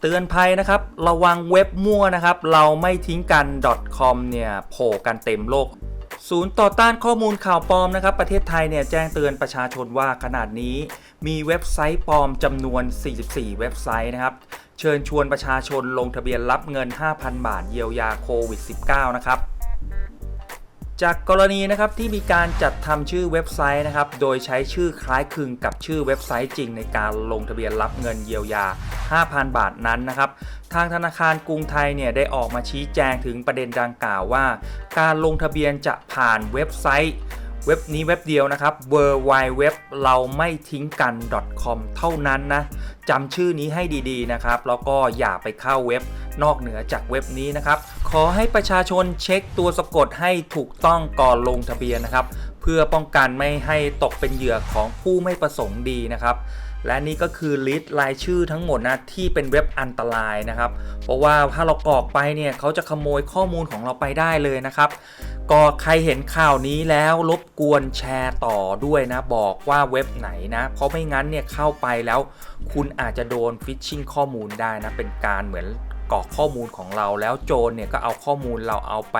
เตือนภัยนะครับ ระวังเว็บมั่วนะครับ เราไม่ทิ้งกัน .com เนี่ยโผล่กันเต็มโลก ศูนย์ต่อต้านข้อมูลข่าวปลอมนะครับ ประเทศไทยเนี่ยแจ้งเตือนประชาชนว่าขนาดนี้ มีเว็บไซต์ปลอมจำนวน 44 เว็บไซต์นะครับ เชิญชวนประชาชนลงทะเบียนรับเงิน 5,000 บาทเยียวยาโควิด -19 นะครับ จากกรณีนะครับที่มีการจัดทำชื่อเว็บไซต์นะครับโดยใช้ชื่อคล้ายคลึงกับชื่อเว็บไซต์จริงในการลงทะเบียนรับเงินเยียวยา 5,000 บาทนั้นนะครับทางธนาคารกรุงไทยเนี่ยได้ออกมาชี้แจงถึงประเด็นดังกล่าวว่า การลงทะเบียนจะผ่านเว็บไซต์ เว็บนี้เว็บเดียวนะครับ w w w เราไม่ทิ้งกัน .com เท่านั้นนะจำชื่อนี้ให้ดีๆนะครับ แล้วก็อย่าไปเข้าเว็บนอกเหนือจากเว็บนี้นะครับ ขอให้ประชาชนเช็คตัวสะกดให้ถูกต้องก่อนลงทะเบียนนะครับ เพื่อป้องกันไม่ให้ตกเป็นเหยื่อของผู้ไม่ประสงค์ดีนะครับและนี่ก็คือลิสต์รายชื่อทั้งหมดนะที่เป็นเว็บอันตรายนะครับ เพราะว่าถ้าเรากรอกไปเนี่ยเขาจะขโมยข้อมูลของเราไปได้เลยนะครับ ก็ใครเห็นข่าวนี้แล้วรบกวนแชร์ต่อด้วยนะ บอกว่าเว็บไหนนะ เพราะไม่งั้นเนี่ยเข้าไปแล้ว คุณอาจจะโดนฟิชชิงข้อมูลได้นะ เป็นการเหมือนกรอกข้อมูลของเราแล้วโจรเนี่ยก็เอาข้อมูลเราเอาไป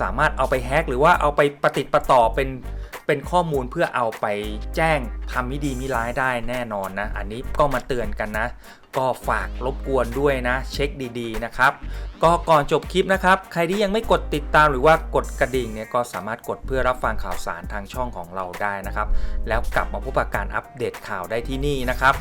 สามารถเอาไปแฮกหรือว่าเอาไปประติดประต่อเป็น เป็นข้อมูลเพื่อเอาไปแจ้งทำไม่ดีไม่ร้ายได้แน่นอนนะ อันนี้ก็มาเตือนกันนะ ก็ฝากรบกวนด้วยนะ เช็คดีๆนะครับ ก็ก่อนจบคลิปนะครับ ใครที่ยังไม่กดติดตามหรือว่ากดกระดิ่งเนี่ยก็สามารถกดเพื่อรับฟังข่าวสารทางช่องของเราได้นะครับ แล้วกลับมาพบกับการอัปเดตข่าวได้ที่นี่นะครับ